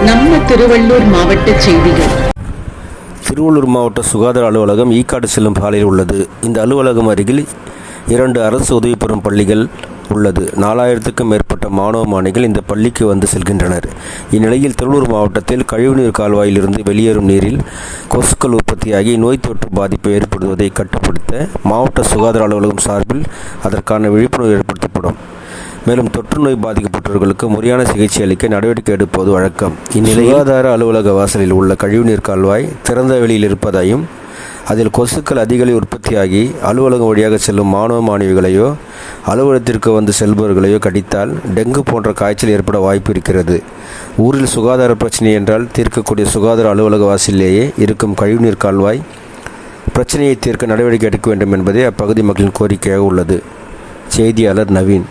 திருவள்ளூர் மாவட்ட செய்திகள். திருவள்ளூர் மாவட்ட சுகாதார அலுவலகம் ஈக்காடு செல்லும் பாலையில் உள்ளது. இந்த அலுவலகம் அருகில் இரண்டு அரசு உதவி பெறும் பள்ளிகள் உள்ளது. நாலாயிரத்துக்கும் மேற்பட்ட மாணவ மாணவிகள் இந்த பள்ளிக்கு வந்து செல்கின்றனர். இந்நிலையில் திருவள்ளூர் மாவட்டத்தில் கழிவுநீர் கால்வாயிலிருந்து வெளியேறும் நீரில் கொசுக்கள் உற்பத்தியாகி நோய் தொற்று பாதிப்பு ஏற்படுவதை கட்டுப்படுத்த மாவட்ட சுகாதார அலுவலகம் சார்பில் அதற்கான விழிப்புணர்வு ஏற்படுத்த மேலும் தொற்று நோய் பாதிக்கப்பட்டவர்களுக்கு முறையான சிகிச்சை அளிக்க நடவடிக்கை எடுப்பது வழக்கம். இந்நிலையில் சுகாதார அலுவலக வாசலில் உள்ள கழிவுநீர் கால்வாய் திறந்த வெளியில் இருப்பதையும் அதில் கொசுக்கள் அதிகளவு உற்பத்தியாகி அலுவலகம் வழியாக செல்லும் மாணவ மாணவிகளையோ அலுவலகத்திற்கு வந்து செல்பவர்களையோ கடித்தால் டெங்கு போன்ற காய்ச்சல் ஏற்பட வாய்ப்பு இருக்கிறது. ஊரில் சுகாதார பிரச்சனை என்றால் தீர்க்கக்கூடிய சுகாதார அலுவலக வாசலிலேயே இருக்கும் கழிவுநீர் கால்வாய் பிரச்சனையை தீர்க்க நடவடிக்கை எடுக்க வேண்டும் என்பதே அப்பகுதி மக்களின் கோரிக்கையாக உள்ளது. செய்தியாளர் நவீன்.